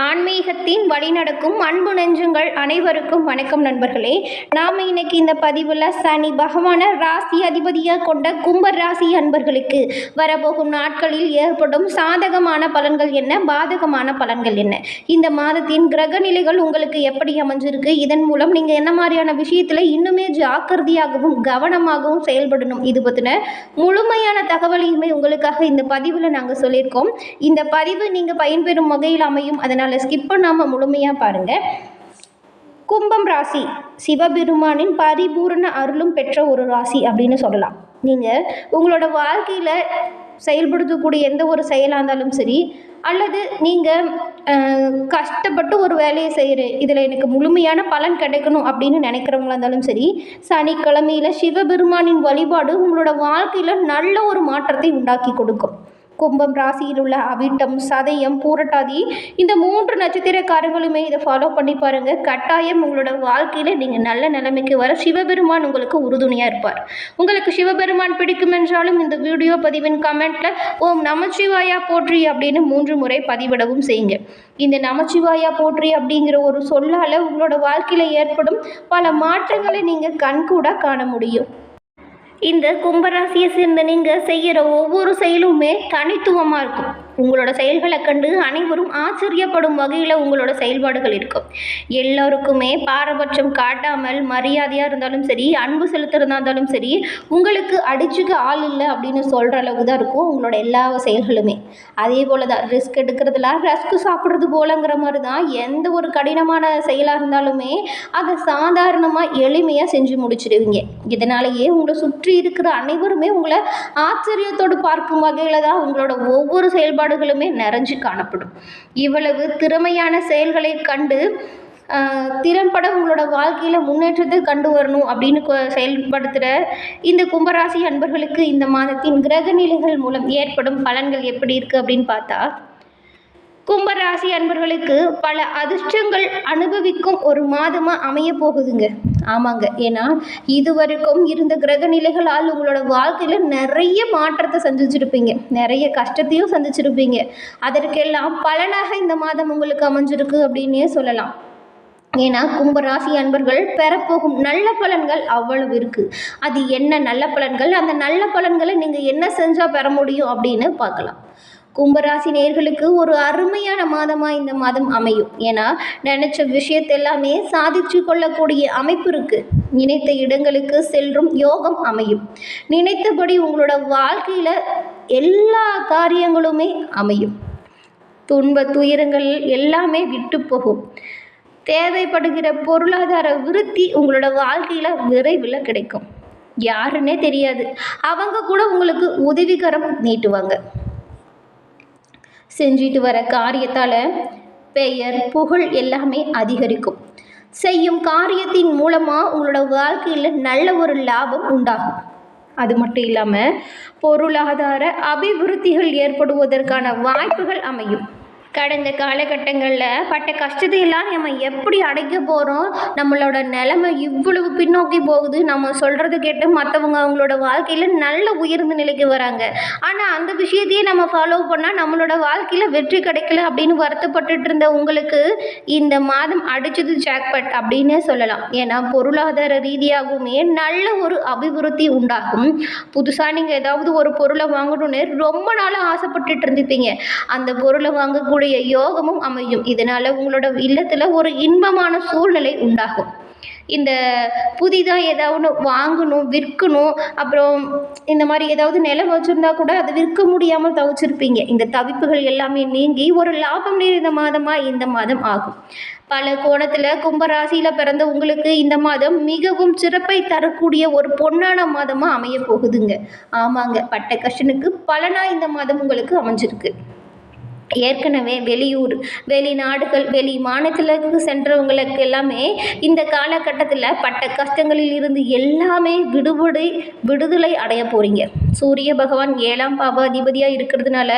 ஆன்மீகத்தின் வழிநடக்கும் அன்பு நெஞ்சங்கள் அனைவருக்கும் வணக்கம் நண்பர்களே. நாம் இன்னைக்கு இந்த பதிவில் சனி பகவான ராசி அதிபதியாக கொண்ட கும்ப ராசி அன்பர்களுக்கு வரப்போகும் நாட்களில் ஏற்படும் சாதகமான பலன்கள் என்ன? பாதகமான பலன்கள் என்ன? இந்த மாதத்தின் கிரக நிலைகள் உங்களுக்கு எப்படி அமைஞ்சிருக்கு? இதன் மூலம் நீங்கள் என்ன மாதிரியான விஷயத்தில் இன்னுமே ஜாக்கிரதையாகவும் கவனமாகவும் செயல்படணும்? இது பற்றின முழுமையான தகவலையுமே உங்களுக்காக இந்த பதிவில் நாங்கள் சொல்லியிருக்கோம். இந்த பதிவு நீங்கள் பயன்பெறும் வகையில் அமையும். அதனால் ஸ்கிப் பண்ணாமல் முழுமையாக பாருங்கள் கும்பம் ராசி சிவபெருமானின் பரிபூரண அருளும் பெற்ற ஒரு ராசி அப்படின்னு சொல்லலாம். நீங்கள் உங்களோட வாழ்க்கையில் செயல்படுத்தக்கூடிய எந்த ஒரு செயலாக இருந்தாலும் சரி அல்லது நீங்கள் கஷ்டப்பட்டு ஒரு வேலையை செய்கிற இதில் எனக்கு முழுமையான பலன் கிடைக்கணும் அப்படின்னு நினைக்கிறவங்களா இருந்தாலும் சரி சனிக்கிழமையில் சிவபெருமானின் வழிபாடு உங்களோட வாழ்க்கையில் நல்ல ஒரு மாற்றத்தை உண்டாக்கி கொடுக்கும். கும்பம் ராசியில் உள்ள அவிட்டம் சதயம் பூரட்டாதி இந்த மூன்று நட்சத்திரக்காரங்களுமே இதை ஃபாலோ பண்ணி பாருங்கள் கட்டாயம் உங்களோட வாழ்க்கையில் நீங்கள் நல்ல நிலைமைக்கு வர சிவபெருமான் உங்களுக்கு உறுதுணையாக இருப்பார். உங்களுக்கு சிவபெருமான் பிடிக்கும் என்றாலும் இந்த வீடியோ பதிவின் கமெண்ட்டில் ஓம் நமச்சிவாயா போற்றி அப்படின்னு மூன்று முறை பதிவிடவும் செய்யுங்க. இந்த நமச்சிவாயா போற்றி அப்படிங்கிற ஒரு சொல்லால் உங்களோட வாழ்க்கையில் ஏற்படும் பல மாற்றங்களை நீங்கள் கண்கூட காண முடியும். இந்த கும்பராசியை சேர்ந்த நீங்கள் செய்கிற ஒவ்வொரு செயலுமே தனித்துவமாக இருக்கும். உங்களோட செயல்களை கண்டு அனைவரும் ஆச்சரியப்படும் வகையில் உங்களோட செயல்பாடுகள் இருக்கும். எல்லோருக்குமே பாரபட்சம் காட்டாமல் மரியாதையாக இருந்தாலும் சரி அன்பு செலுத்துறதா இருந்தாலும் சரி உங்களுக்கு அடிச்சுக்க ஆள் இல்லை அப்படின்னு சொல்கிற அளவுக்கு தான் இருக்கும் உங்களோட எல்லா செயல்களுமே. அதே போல் தான் ரிஸ்க் எடுக்கிறதுல ரஸ்க் சாப்பிட்றது போலங்கிற மாதிரி தான் எந்த ஒரு கடினமான செயலாக இருந்தாலுமே அதை சாதாரணமாக எளிமையாக செஞ்சு முடிச்சிடுவீங்க. இதனாலேயே உங்களை சுற்றி இருக்கிற அனைவருமே உங்களை ஆச்சரியத்தோடு பார்க்கும் வகையில் தான் உங்களோட ஒவ்வொரு செயல்பாடுகளுமே நிறைஞ்சு காணப்படும். இவ்வளவு திறமையான செயல்களை கண்டு திறம்பட உங்களோட வாழ்க்கையில் முன்னேற்றத்தை கண்டு வரணும் அப்படின்னு கொ- செயல்படுத்துகிற இந்த கும்பராசி அன்பர்களுக்கு இந்த மாதத்தின் கிரக நிலைகள் மூலம் ஏற்படும் பலன்கள் எப்படி இருக்குது அப்படின்னு பார்த்தா கும்பராசி அன்பர்களுக்கு பல அதிர்ஷ்டங்கள் அனுபவிக்கும் ஒரு மாதமாக அமைய போகுதுங்க. ஆமாங்க. ஏன்னா இதுவரைக்கும் இருந்த கிரக நிலைகளால் உங்களோட வாழ்க்கையில் நிறைய மாற்றத்தை சந்திச்சிருப்பீங்க. நிறைய கஷ்டத்தையும் சந்திச்சிருப்பீங்க. அதற்கெல்லாம் பலனாக இந்த மாதம் உங்களுக்கு அமைஞ்சிருக்கு அப்படின்னே சொல்லலாம். ஏன்னா கும்பராசி அன்பர்கள் பெறப்போகும் நல்ல பலன்கள் அவ்வளவு இருக்குது அது என்ன நல்ல பலன்கள்? அந்த நல்ல பலன்களை நீங்கள் என்ன செஞ்சால் பெற முடியும் அப்படின்னு பார்க்கலாம். கும்பராசி நேர்களுக்கு ஒரு அருமையான மாதமாக இந்த மாதம் அமையும். ஏன்னா நினச்ச விஷயத்தை எல்லாமே சாதிச்சு கொள்ளக்கூடிய அமைப்பு இருக்குது நினைத்த இடங்களுக்கு செல்லும் யோகம் அமையும். நினைத்தபடி உங்களோட வாழ்க்கையில் எல்லா காரியங்களுமே அமையும். துன்ப துயரங்கள் எல்லாமே விட்டு போகும். தேவைப்படுகிற பொருளாதார விருத்தி உங்களோட வாழ்க்கையில் விரைவில் கிடைக்கும். யாருன்னே தெரியாது. அவங்க கூட உங்களுக்கு உதவிகரம் நீட்டுவாங்க. செஞ்சிட்டு வர காரியத்தால் பெயர் புகழ் எல்லாமே அதிகரிக்கும். செய்யும் காரியத்தின் மூலமாக உங்களோட வாழ்க்கையில் நல்ல ஒரு லாபம் உண்டாகும். அது மட்டும் இல்லாமல் பொருளாதார அபிவிருத்திகள் ஏற்படுவதற்கான வாய்ப்புகள் அமையும். கடந்த காலகட்டங்களில் பட்ட கஷ்டத்தையெல்லாம் நம்ம எப்படி அடைக்க போகிறோம் நம்மளோட நிலைமை இவ்வளவு பின்னோக்கி போகுது. நம்ம சொல்கிறத கேட்டு மற்றவங்க அவங்களோட வாழ்க்கையில் நல்ல உயர்ந்த நிலைக்கு வராங்க. ஆனால் அந்த விஷயத்தையே நம்ம ஃபாலோ பண்ணால் நம்மளோட வாழ்க்கையில் வெற்றி கிடைக்கல அப்படின்னு வருத்தப்பட்டுட்டு இருந்த உங்களுக்கு இந்த மாதம் அடிச்சது ஜாக்பட் அப்படின்னே சொல்லலாம். ஏன்னா பொருளாதார ரீதியாகவுமே நல்ல ஒரு அபிவிருத்தி உண்டாகும். புதுசாக நீங்கள் ஏதாவது ஒரு பொருளை வாங்கணும்னு ரொம்ப நாளாக ஆசைப்பட்டுட்டு இருந்துப்பீங்க அந்த பொருளை வாங்கக்கூடிய யோகமும் அமையும். இதனால் உங்களோட இல்லத்தில் ஒரு இன்பமான சூழ்நிலை உண்டாகும். இந்த புதிதாக ஏதாவது வாங்கணும் விற்கணும் அப்புறம் இந்த மாதிரி ஏதாவது நிலம் வச்சுருந்தா கூட அதை விற்க முடியாமல் தவிச்சிருப்பீங்க. இந்த தவிப்புகள் எல்லாமே நீங்கி ஒரு லாபம் நிறைந்த மாதமாக இந்த மாதம் ஆகும். பல கோணத்தில் கும்பராசியில் பிறந்த உங்களுக்கு இந்த மாதம் மிகவும் சிறப்பை தரக்கூடிய ஒரு பொன்னான மாதமாக அமைய போகுதுங்க. ஆமாங்க பட்ட கஷ்டனுக்கு பலனாக இந்த மாதம் உங்களுக்கு அமைஞ்சிருக்கு. ஏற்கனவே வெளியூர் வெளிநாடுகள் வெளி மாநிலத்துக்கு சென்றவங்களுக்கு எல்லாமே இந்த காலகட்டத்தில் பட்ட கஷ்டங்களில் இருந்து எல்லாமே விடுபடி விடுதலை அடைய போகிறீங்க சூரிய பகவான் ஏழாம் பாவ அதிபதியாக இருக்கிறதுனால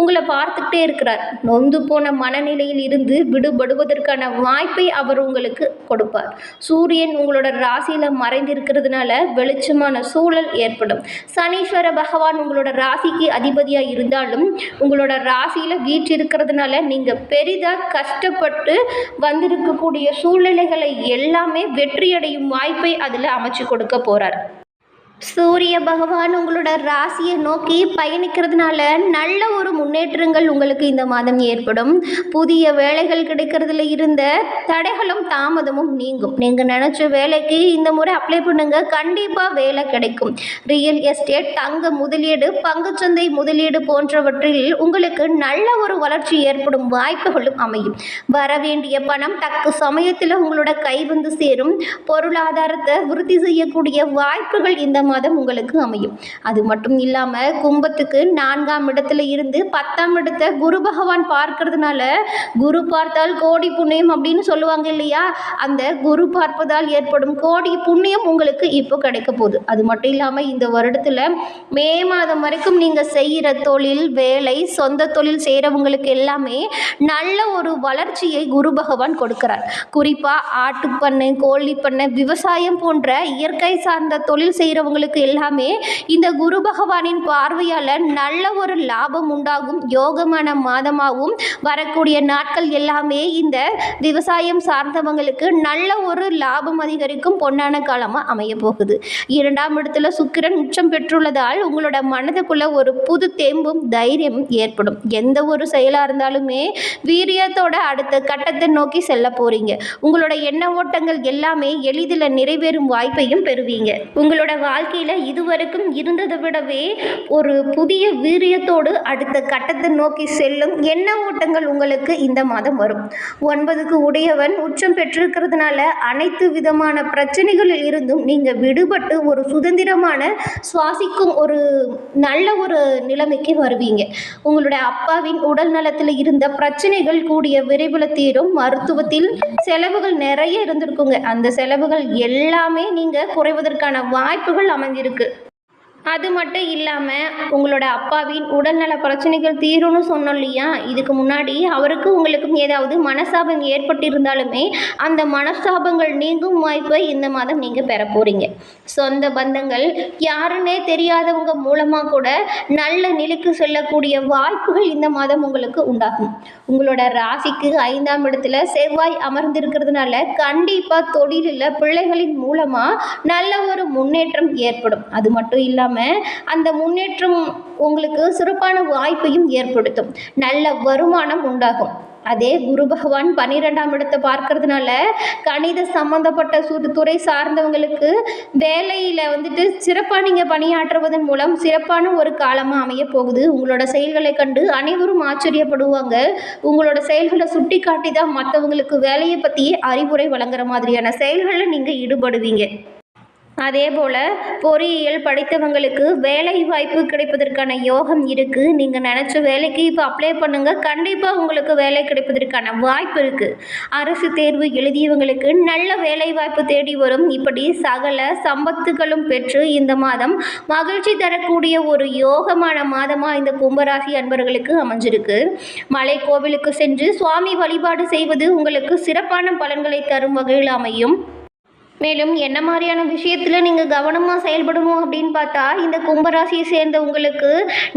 உங்களை பார்த்துக்கிட்டே இருக்கிறார். நொந்து போன மனநிலையில் இருந்து விடுபடுவதற்கான வாய்ப்பை அவர் உங்களுக்கு கொடுப்பார். சூரியன் உங்களோட ராசியில் மறைந்திருக்கிறதுனால வெளிச்சமான சூழல் ஏற்படும். சனீஸ்வர பகவான் உங்களோட ராசிக்கு அதிபதியாக இருந்தாலும் உங்களோட ராசியில் வீற்றிருக்கிறதுனால நீங்கள் பெரிதாக கஷ்டப்பட்டு வந்திருக்கக்கூடிய சூழ்நிலைகளை எல்லாமே வெற்றியடையும் வாய்ப்பை அதில் அமைச்சு கொடுக்க போகிறார் சூரிய பகவான் உங்களோட ராசியை நோக்கி பயணிக்கிறதுனால நல்ல ஒரு முன்னேற்றங்கள் உங்களுக்கு இந்த மாதம் ஏற்படும். புதிய வேலைகள் கிடைக்கிறதுல இருந்த தடைகளும் தாமதமும் நீங்கும். நீங்கள் நினச்ச வேலைக்கு இந்த முறை அப்ளை பண்ணுங்க. கண்டிப்பாக வேலை கிடைக்கும். ரியல் எஸ்டேட் தங்க முதலீடு பங்குச்சந்தை முதலீடு போன்றவற்றில் உங்களுக்கு நல்ல ஒரு வளர்ச்சி ஏற்படும் வாய்ப்புகளும் அமையும். வர வேண்டிய பணம் தக்க சமயத்தில் உங்களோட கை வந்து சேரும். பொருளாதாரத்தை விருத்தி செய்யக்கூடிய வாய்ப்புகள் இந்த மாதம் உங்களுக்கு அமையும். அது மட்டும் இல்லாமல் கும்பத்துக்கு நான்காம் இடத்துல இருந்து பத்தாம் இடத்தை குரு பகவான் பார்க்கறதுனால குரு பார்த்தால் கோடி புண்ணியம் அப்படின்னு சொல்லுவாங்க இல்லையா? அந்த குரு பார்ப்பதால் ஏற்படும் கோடி புண்ணியம் உங்களுக்கு இப்போ கிடைக்க போகுது. அது மட்டும் இல்லாமல் இந்த வருடத்தில் மே மாதம் வரைக்கும் நீங்கள் செய்கிற தொழில் வேலை சொந்த தொழில் செய்கிறவங்களுக்கு எல்லாமே நல்ல ஒரு வளர்ச்சியை குரு பகவான் கொடுக்கிறார். குறிப்பாக ஆட்டுப்பண்ணை கோழி பண்ணை விவசாயம் போன்ற இயற்கை சார்ந்த தொழில் செய்கிறவங்களுக்கு எல்லாமே இந்த குரு பகவானின் பார்வையால் நல்ல ஒரு லாபம் உண்டாகும் யோகமான மாதமாகவும் வரக்கூடிய நாட்கள் எல்லாமே இந்த விவசாயம் சார்ந்தவங்களுக்கு நல்ல ஒரு லாபம் அதிகரிக்கும் பொன்னான காலமாக அமைய போகுது. இரண்டாம் இடத்துல சுக்கிரன் உச்சம் பெற்றுள்ளதால் உங்களோட மனதுக்குள்ள ஒரு புது தேம்பும் தைரியம் ஏற்படும். எந்த ஒரு செயலாக இருந்தாலுமே வீரியத்தோட அடுத்த கட்டத்தை நோக்கி செல்ல போறீங்க. உங்களோட எண்ண ஓட்டங்கள் எல்லாமே எளிதில் நிறைவேறும் வாய்ப்பையும் பெறுவீங்க. உங்களோட வாழ்க்கை வாழ்க்கையில் இதுவரைக்கும் இருந்ததை விடவே ஒரு புதிய வீரியத்தோடு அடுத்த கட்டத்தை நோக்கி செல்லும் எண்ண ஓட்டங்கள் உங்களுக்கு இந்த மாதம் வரும். ஒன்பதுக்கு உடையவன் உச்சம் பெற்றிருக்கிறதுனால அனைத்து விதமான பிரச்சனைகளில் இருந்தும் நீங்கள் விடுபட்டு ஒரு சுதந்திரமான சுவாசிக்கும் ஒரு நல்ல ஒரு நிலைமைக்கு வருவீங்க. உங்களுடைய அப்பாவின் உடல் நலத்தில் இருந்த பிரச்சனைகள் கூடிய விரைவில் தீரும். மருத்துவத்தில் செலவுகள் நிறைய இருந்திருக்குங்க. அந்த செலவுகள் எல்லாமே நீங்கள் குறைவதற்கான வாய்ப்புகள் அமைஞ்சிருக்கு. அது மட்டும் இல்லாமல் உங்களோட அப்பாவின் உடல்நல பிரச்சனைகள் தீரும்னு சொன்னோம் இல்லையா? இதுக்கு முன்னாடி அவருக்கும் உங்களுக்கும் ஏதாவது மனசாபம் ஏற்பட்டிருந்தாலுமே அந்த மனசாபங்கள் நீங்கும் வாய்ப்பை இந்த மாதம் நீங்கள் பெற போகிறீங்க சொந்த பந்தங்கள் யாருன்னே தெரியாதவங்க மூலமாக கூட நல்ல நிலைக்கு செல்லக்கூடிய வாய்ப்புகள் இந்த மாதம் உங்களுக்கு உண்டாகும். உங்களோட ராசிக்கு ஐந்தாம் இடத்துல செவ்வாய் அமர்ந்திருக்கிறதுனால கண்டிப்பாக தொழிலில் பிள்ளைகளின் மூலமாக நல்ல ஒரு முன்னேற்றம் ஏற்படும். அது மட்டும் இல்லாமல் அந்த முன்னேற்றம் உங்களுக்கு சிறப்பான வாய்ப்பையும் ஏற்படுத்தும். நல்ல வருமானம் உண்டாகும். அதே குரு பகவான் பன்னிரெண்டாம் இடத்தை பார்க்கறதுனால கணித சம்மந்தப்பட்ட சு துறை சார்ந்தவங்களுக்கு வேலையில் வந்துட்டு சிறப்பாக நீங்கள் பணியாற்றுவதன் மூலம் சிறப்பான ஒரு காலமாக அமைய போகுது. உங்களோட செயல்களை கண்டு அனைவரும் ஆச்சரியப்படுவாங்க. உங்களோட செயல்களை சுட்டி காட்டி தான் மற்றவங்களுக்கு வேலையை பற்றியே அறிவுரை வழங்குற மாதிரியான செயல்களில் நீங்கள் ஈடுபடுவீங்க. அதே போல் பொறியியல் படித்தவங்களுக்கு வேலை வாய்ப்பு கிடைப்பதற்கான யோகம் இருக்குது நீங்கள் நினச்ச வேலைக்கு இப்போ அப்ளை பண்ணுங்கள் கண்டிப்பாக உங்களுக்கு வேலை கிடைப்பதற்கான வாய்ப்பு இருக்குது அரசு தேர்வு எழுதியவங்களுக்கு நல்ல வேலை வாய்ப்பு தேடி வரும். இப்படி சகல சம்பத்துகளும் பெற்று இந்த மாதம் மகிழ்ச்சி தரக்கூடிய ஒரு யோகமான மாதமாக இந்த கும்பராசி அன்பர்களுக்கு அமைஞ்சிருக்கு. மலை கோவிலுக்கு சென்று சுவாமி வழிபாடு செய்வது உங்களுக்கு சிறப்பான பலன்களை தரும் வகையில் அமையும். மேலும் என்ன மாதிரியான விஷயத்தில் நீங்கள் கவனமாக செயல்படணும் அப்படின்னு பார்த்தா இந்த கும்பராசியை சேர்ந்த உங்களுக்கு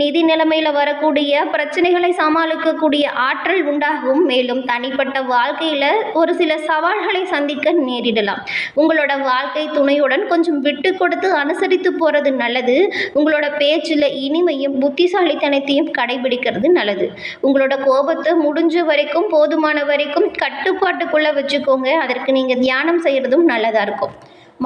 நிதி நிலைமையில் வரக்கூடிய பிரச்சனைகளை சமாளிக்கக்கூடிய ஆற்றல் உண்டாகும். மேலும் தனிப்பட்ட வாழ்க்கையில் ஒரு சில சவால்களை சந்திக்க நேரிடலாம். உங்களோட வாழ்க்கை துணையுடன் கொஞ்சம் விட்டு கொடுத்து அனுசரித்து போகிறது நல்லது. உங்களோட பேச்சில் இனிமையும் புத்திசாலித்தனத்தையும் கடைபிடிக்கிறது நல்லது. உங்களோட கோபத்தை முடிஞ்ச வரைக்கும் போதுமான வரைக்கும் கட்டுப்பாட்டுக்குள்ளே வச்சுக்கோங்க. அதற்கு நீங்கள் தியானம் செய்கிறதும் நல்லதாக இருக்கும்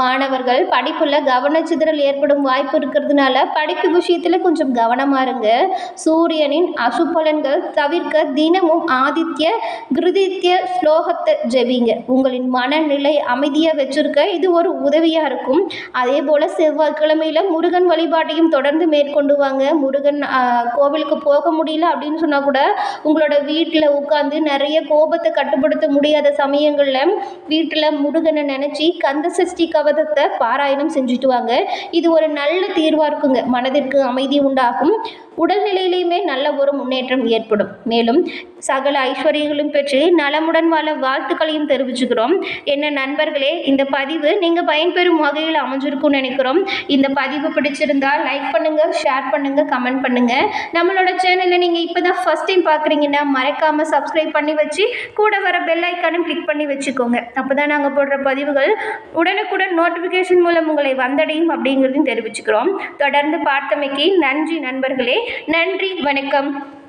மாணவர்கள் படிப்பில் கவனச்சிதறல் ஏற்படும் வாய்ப்பு இருக்கிறதுனால படிப்பு விஷயத்தில் கொஞ்சம் கவனமாக இருங்க. சூரியனின் அசுபலன்கள் தவிர்க்க தினமும் ஆதித்ய கிருதித்ய ஸ்லோகத்தை ஜெபிங்க. உங்களின் மனநிலை அமைதியாக வச்சிருக்க இது ஒரு உதவியாக இருக்கும். அதே போல் செவ்வாய்க்கிழமையில் முருகன் வழிபாட்டையும் தொடர்ந்து மேற்கொண்டு வாங்க. முருகன் கோவிலுக்கு போக முடியல அப்படின்னு சொன்னால் கூட உங்களோட வீட்டில் உட்காந்து நிறைய கோபத்தை கட்டுப்படுத்த முடியாத சமயங்களில் வீட்டில் முருகனை நினச்சி கந்த சஷ்டி பாகவதத்தை பாராயணம் செஞ்சுட்டு வாங்க இது ஒரு நல்ல தீர்வாக இருக்குங்க. மனதிற்கு அமைதி உண்டாகும். உடல்நிலையிலையுமே நல்ல ஒரு முன்னேற்றம் ஏற்படும். மேலும் சகல ஐஸ்வர்யங்களும் பெற்று நலமுடன் வாழ வாழ்த்துக்களையும் தெரிவிச்சுக்கிறோம். என்ன நண்பர்களே இந்த பதிவு நீங்கள் பயன்பெறும் வகையில் அமைஞ்சிருக்கும்னு நினைக்கிறோம். இந்த பதிவு பிடிச்சிருந்தா லைக் பண்ணுங்கள் ஷேர் பண்ணுங்கள் கமெண்ட் பண்ணுங்கள் நம்மளோட சேனலில் நீங்கள் இப்போ தான் ஃபஸ்ட் டைம் பார்க்குறீங்கன்னா மறக்காமல் சப்ஸ்கிரைப் பண்ணி வச்சு கூட வர பெல் ஐக்கானும் கிளிக் பண்ணி வச்சுக்கோங்க. அப்போ தான் நாங்கள் போடுற பதிவுகள் உடனுக்குடன் நோட்டிஃபிகேஷன் மூலம் உங்களை வந்தடையும் அப்படிங்கிறதையும் தெரிவிச்சுக்கிறோம். தொடர்ந்து பார்த்தமைக்கு நன்றி நண்பர்களே. நன்றி வணக்கம்.